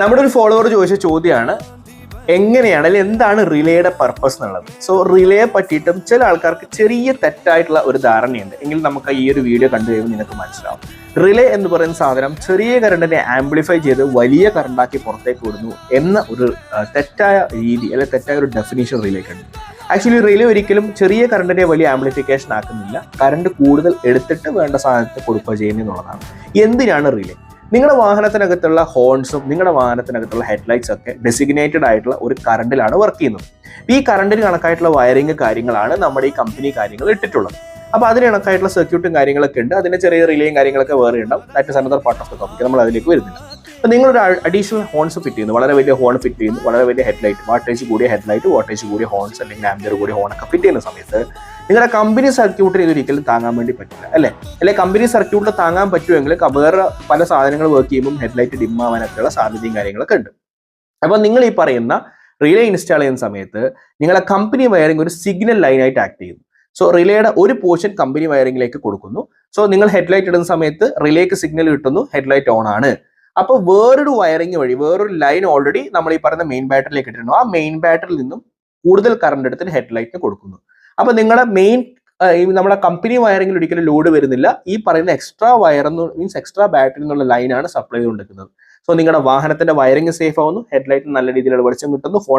നമ്മുടെ ഒരു ഫോളോവർ ചോദിച്ച ചോദ്യമാണ് എങ്ങനെയാണ് അല്ലെങ്കിൽ എന്താണ് റിലേയുടെ പർപ്പസ് എന്നുള്ളത്? സോ റിലേയെ പറ്റിയിട്ടും ചില ആൾക്കാർക്ക് ചെറിയ തെറ്റായിട്ടുള്ള ഒരു ധാരണയുണ്ട്. എങ്കിൽ നമുക്ക് ഈ ഒരു വീഡിയോ കണ്ടു കഴിയുമ്പോൾ നിങ്ങൾക്ക് മനസ്സിലാവും. റിലേ എന്ന് പറയുന്ന സാധനം ചെറിയ കറണ്ടിനെ ആംപ്ലിഫൈ ചെയ്ത് വലിയ കറണ്ടാക്കി പുറത്തേക്ക് വിടുന്നു എന്ന ഒരു തെറ്റായ രീതി അല്ലെങ്കിൽ തെറ്റായ ഒരു ഡെഫിനേഷൻ റിലേക്കുണ്ട് ആക്ച്വലി റിലേ ഒരിക്കലും ചെറിയ കറണ്ടിനെ വലിയ ആംപ്ലിഫിക്കേഷൻ ആക്കുന്നില്ല. കറണ്ട് കൂടുതൽ എടുത്തിട്ട് വേണ്ട സാധനത്തെ കൊടുക്കുക ചെയ്യുന്നു എന്നുള്ളതാണ്. എന്തിനാണ് റിലേ? നിങ്ങളുടെ വാഹനത്തിനകത്തുള്ള ഹോൺസും നിങ്ങളുടെ വാഹനത്തിനകത്തുള്ള ഹെഡ്ലൈറ്റ്സ് ഒക്കെ ഡെസിഗ്നേറ്റഡ് ആയിട്ടുള്ള ഒരു കറണ്ടിലാണ് വർക്ക് ചെയ്യുന്നത്. ഈ കറണ്ടിന് കണക്കായിട്ടുള്ള വയറിങ് കാര്യങ്ങളാണ് നമ്മുടെ ഈ കമ്പനി കാര്യങ്ങൾ ഇട്ടിട്ടുള്ളത്. അപ്പോൾ അതിന് കണക്കായിട്ടുള്ള സർക്യൂട്ടും കാര്യങ്ങളൊക്കെ ഉണ്ട്. അതിന്റെ ചെറിയ റിലേയും കാര്യങ്ങളൊക്കെ വേറെ ഉണ്ടാവും. That is another part of the topic നമ്മൾ അതിലേക്ക് വരുന്നില്ല. അപ്പോൾ നിങ്ങളൊരു അഡീഷണൽ ഹോൺസ് ഫിറ്റ് ചെയ്യുന്നു. വളരെ വലിയ ഹോൺ ഫിറ്റ് ചെയ്യുന്നു. വളരെ വലിയ ഹെഡ്ലൈറ്റ് വാട്ടേജ് കൂടിയ ഹെഡ്ലൈറ്റ് വാട്ടേജ് കൂടിയ ഹോൺസ് അല്ലെങ്കിൽ ആംബിയർ കൂടിയ ഹോണൊക്കെ ഫിറ്റ് ചെയ്യുന്ന സമയത്ത് നിങ്ങളുടെ കമ്പനി സർക്യൂട്ടിൽ ഇതൊരിക്കലും താങ്ങാൻ വേണ്ടി പറ്റില്ല അല്ലേ? അല്ലെ കമ്പനി സർക്യൂട്ടിൽ താങ്ങാൻ പറ്റുമെങ്കിൽ വേറെ പല സാധനങ്ങൾ വർക്ക് ചെയ്യുമ്പോൾ ഹെഡ്ലൈറ്റ് ഡിം ആവാനൊക്കെയുള്ള സാധ്യതയും കാര്യങ്ങളൊക്കെ ഉണ്ട്. അപ്പോൾ നിങ്ങൾ ഈ പറയുന്ന റിലേ ഇൻസ്റ്റാൾ ചെയ്യുന്ന സമയത്ത് നിങ്ങളെ കമ്പനി വയറിംഗ് ഒരു സിഗ്നൽ ലൈനായിട്ട് ആക്ട് ചെയ്യുന്നു. സോ റിലേയുടെ ഒരു പോർഷൻ കമ്പനി വയറിംഗിലേക്ക് കൊടുക്കുന്നു. സോ നിങ്ങൾ ഹെഡ്ലൈറ്റ് ഇടുന്ന സമയത്ത് റിലേക്ക് സിഗ്നൽ കിട്ടുന്നു ഹെഡ്ലൈറ്റ് ഓൺ ആണ്. അപ്പോൾ വേറൊരു വയറിംഗ് വഴി വേറൊരു ലൈൻ ഓൾറെഡി നമ്മൾ ഈ പറയുന്ന മെയിൻ ബാറ്ററിയിലേക്ക് ഇട്ടിട്ടുണ്ട് ആ മെയിൻ ബാറ്ററിയിൽ നിന്നും കൂടുതൽ കറണ്ട് എടുത്തിട്ട് ഹെഡ്ലൈറ്റിന് കൊടുക്കുന്നു. അപ്പോൾ നിങ്ങളുടെ മെയിൻ നമ്മുടെ കമ്പനി വയറിംഗിൽ ഒരിക്കലും ലോഡ് വരുന്നില്ല. ഈ പറയുന്ന എക്സ്ട്രാ വയർ എന്ന് മീൻസ് എക്സ്ട്രാ ബാറ്ററി എന്നുള്ള ലൈനാണ് സപ്ലൈ ചെയ്തുകൊണ്ടിരിക്കുന്നത്. സോ നിങ്ങളുടെ വാഹനത്തിന്റെ വയറിംഗ് സേഫ് ആവുന്നു. ഹെഡ്ലൈറ്റ് നല്ല രീതിയിലുള്ള വെളിച്ചം കിട്ടുന്നു. ഫോൺ